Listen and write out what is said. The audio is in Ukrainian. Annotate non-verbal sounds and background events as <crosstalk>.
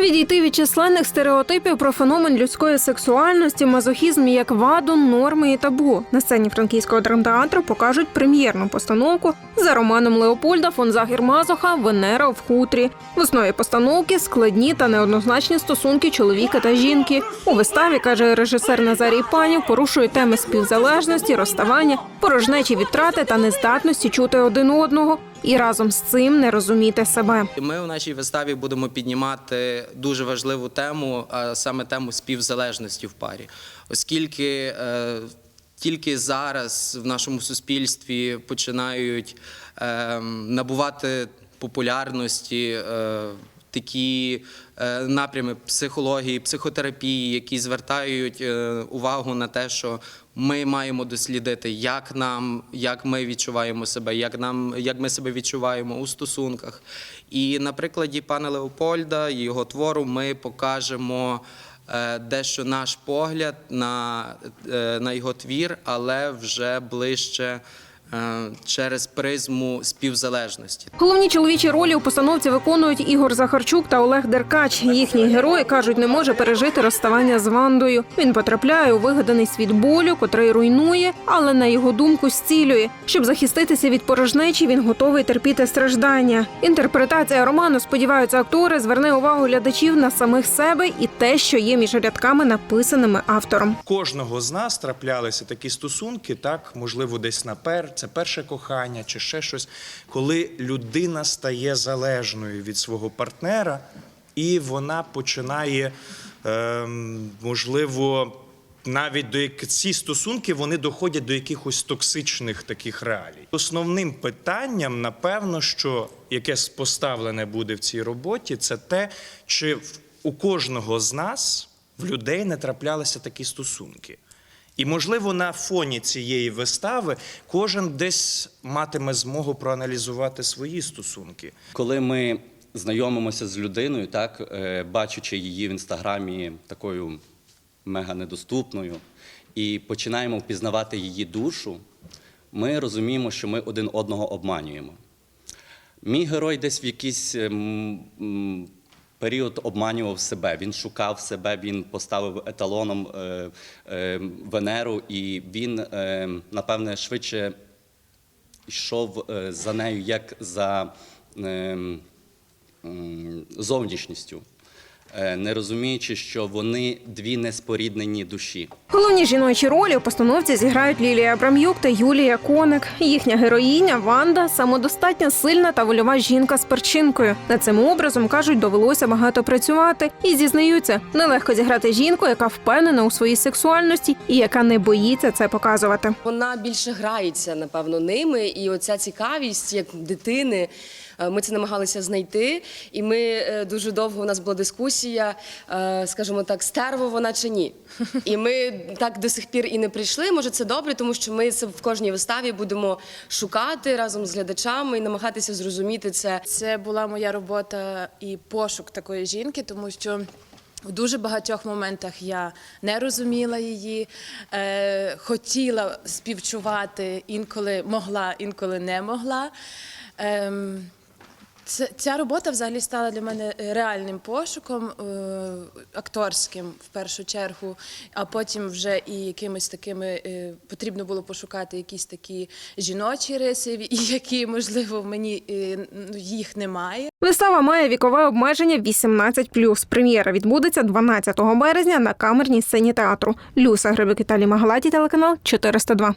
Відійти від численних стереотипів про феномен людської сексуальності, мазохізм як ваду, норми і табу. На сцені франківського драмтеатру покажуть прем'єрну постановку за романом Леопольда фон Загір Мазоха Венера в хутрі. В основі постановки складні та неоднозначні стосунки чоловіка та жінки. У виставі каже режисер Назарій Панів, порушує теми співзалежності, розставання, порожнечі відтрати та нездатності чути один одного і разом з цим не розуміти себе. Ми у нашій виставі будемо піднімати дуже важливу тему, а саме тему співзалежності в парі, оскільки е, тільки зараз в нашому суспільстві починають е, набувати популярності. Такі е, напрями психології, психотерапії, які звертають е, увагу на те, що ми маємо дослідити, як нам, як ми відчуваємо себе, як нам, як ми себе відчуваємо у стосунках. І на прикладі пана Леопольда і його твору ми покажемо е, дещо наш погляд на, на його твір, але вже ближче через призму співзалежності. Головні чоловічі ролі у постановці виконують Ігор Захарчук та Олег Деркач. Їхні герої кажуть, не може пережити розставання з Вандою. Він потрапляє у вигаданий світ болю, котрий руйнує, але на його думку зцілює. Щоб захиститися від порожнечі, він готовий терпіти страждання. Інтерпретація роману, сподіваються актори, зверне увагу глядачів на самих себе і те, що є між рядками, написаними автором. кожного з нас траплялися такі стосунки, так можливо, десь на пер, це перше кохання чи ще щось, коли людина стає залежною від свого партнера, і вона починає, ем, можливо. Навіть до як ці стосунки вони доходять до якихось токсичних таких реалій. Основним питанням, напевно, що яке поставлене буде в цій роботі, це те, чи у кожного з нас в людей не траплялися такі стосунки. І, можливо, на фоні цієї вистави кожен десь матиме змогу проаналізувати свої стосунки. Коли ми знайомимося з людиною, так е, бачачи її в інстаграмі такою мега недоступною, і починаємо впізнавати її душу, ми розуміємо, що ми один одного обманюємо. Мій герой десь в якийсь ем, період обманював себе. Він шукав себе, він поставив еталоном е, е, Венеру, і він, е, напевне, швидше йшов е, за нею як за е, зовнішністю, не розуміючи, що вони дві неспоріднені душі. Головні жіночі ролі у постановці зіграють Лілія Абрам'юк та Юлія Коник. Їхня героїня Ванда самодостатня, сильна та вольова жінка з перчинкою. Над цим образом кажуть, довелося багато працювати і зізнаються, нелегко зіграти жінку, яка впевнена у своїй сексуальності і яка не боїться це показувати. Вона більше грається, напевно, ними, і оця цікавість як дитини. Е, Ми це намагалися знайти, і ми е, дуже довго у нас була дискусія, е, скажімо так, стерво вона чи ні. І ми так до сих пір і не прийшли. Може, це добре, тому що ми це в кожній виставі будемо шукати разом з глядачами і намагатися зрозуміти це. Це була моя робота і пошук такої жінки, тому що. В дуже багатьох моментах я не розуміла її, е, хотіла співчувати, інколи могла, інколи не могла. Це, ця робота взагалі стала для мене е, реальним пошуком, е, акторським в першу чергу, а потім вже і якимись такими е, потрібно було пошукати якісь такі жіночі риси, <laughs> які, можливо, в мені ну, їх немає. Вистава має вікове обмеження 18+. Прем'єра відбудеться 12 березня на камерній сцені театру. Люса Грибик Віталій Магалаті, телеканал 402.